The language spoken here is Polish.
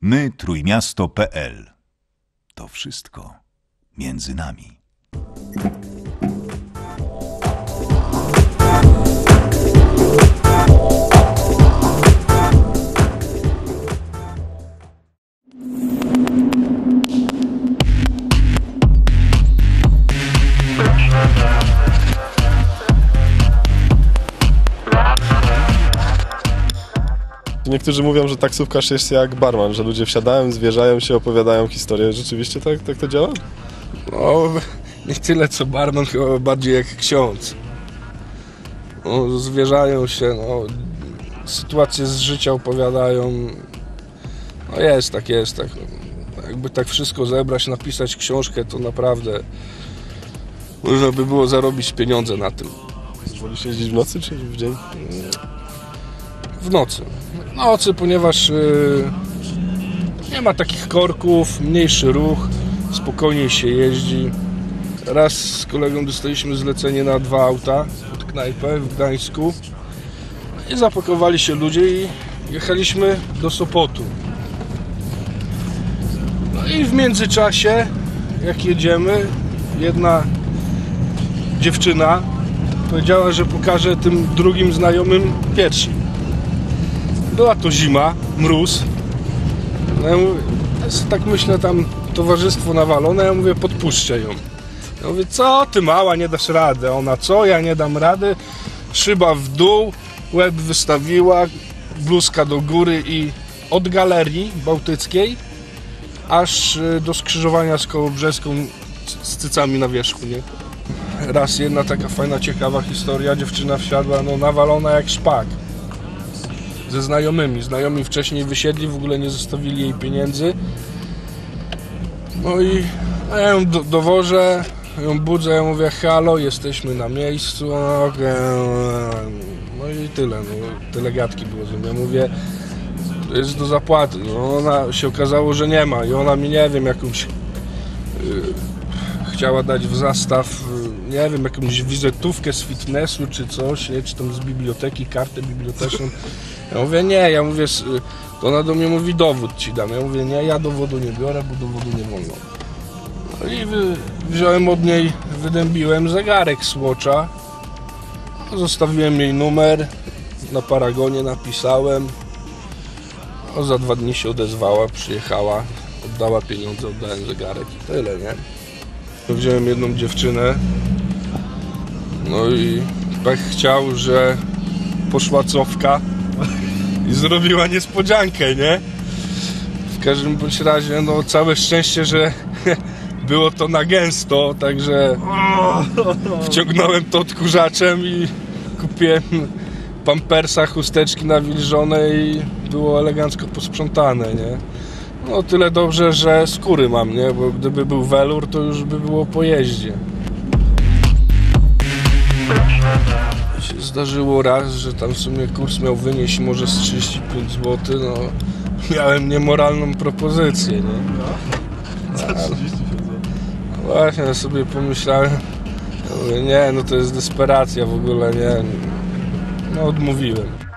My trójmiasto.pl To wszystko między nami. Niektórzy mówią, że taksówkarz jest jak barman, że ludzie wsiadają, zwierzają się, opowiadają historię. Rzeczywiście tak, tak to działa? No, nie tyle co barman, chyba bardziej jak ksiądz. No, zwierzają się, no, sytuacje z życia opowiadają. No jest tak, jest tak. Jakby tak wszystko zebrać, napisać książkę, to naprawdę można by było zarobić pieniądze na tym. Wolisz jeździć w nocy czy w dzień? W nocy. W nocy, ponieważ yy, nie ma takich korków, mniejszy ruch, spokojniej się jeździ. Raz z kolegą dostaliśmy zlecenie na dwa auta pod knajpę w Gdańsku i zapakowali się ludzie i jechaliśmy do Sopotu. No i w międzyczasie, jak jedziemy, jedna dziewczyna powiedziała, że pokaże tym drugim znajomym piersi. Była to zima, mróz. No ja mówię, tak myślę, tam towarzystwo nawalone, ja mówię, podpuszczę ją. Ja mówię, co ty mała, nie dasz rady. Ona, co, ja nie dam rady. Szyba w dół, łeb wystawiła, bluzka do góry i od galerii bałtyckiej aż y, do skrzyżowania z Kołobrzeską z cycami na wierzchu, nie? Raz jedna taka fajna, ciekawa historia, dziewczyna wsiadła, no nawalona jak szpak ze znajomymi. Znajomi wcześniej wysiedli, w ogóle nie zostawili jej pieniędzy. No i ja ją do, dowożę, ją budzę, ja mówię halo, jesteśmy na miejscu. No, i tyle, no, tyle gadki było ze mną. Ja mówię, to jest do zapłaty. No ona się okazało, że nie ma i ona mi, nie wiem, jakąś y, chciała dać w zastaw, y, nie wiem, jakąś wizytówkę z fitnessu czy coś, nie? czy tam z biblioteki, kartę biblioteczną. Ja mówię, nie, ja mówię, to ona do mnie mówi, dowód ci dam. Ja mówię, nie, ja dowodu nie biorę, bo dowodu nie wolno. No i wziąłem od niej, wydębiłem zegarek Swatcha, zostawiłem jej numer, na paragonie napisałem, no, za dwa dni się odezwała, przyjechała, oddała pieniądze, oddałem zegarek i tyle, nie? Wziąłem jedną dziewczynę, no i pech chciał, że poszła cofka i zrobiła niespodziankę, nie? W każdym bądź razie, no całe szczęście, że było to na gęsto, także wciągnąłem to odkurzaczem i kupiłem pampersa, chusteczki nawilżone i było elegancko posprzątane, nie? No tyle dobrze, że skóry mam, nie? Bo gdyby był welur, to już by było po jeździe. się zdarzyło raz, że tam w sumie kurs miał wynieść może z 35 zł, no miałem niemoralną propozycję, nie? No Właśnie sobie pomyślałem, ja mówię, nie, no to jest desperacja w ogóle, nie. No odmówiłem.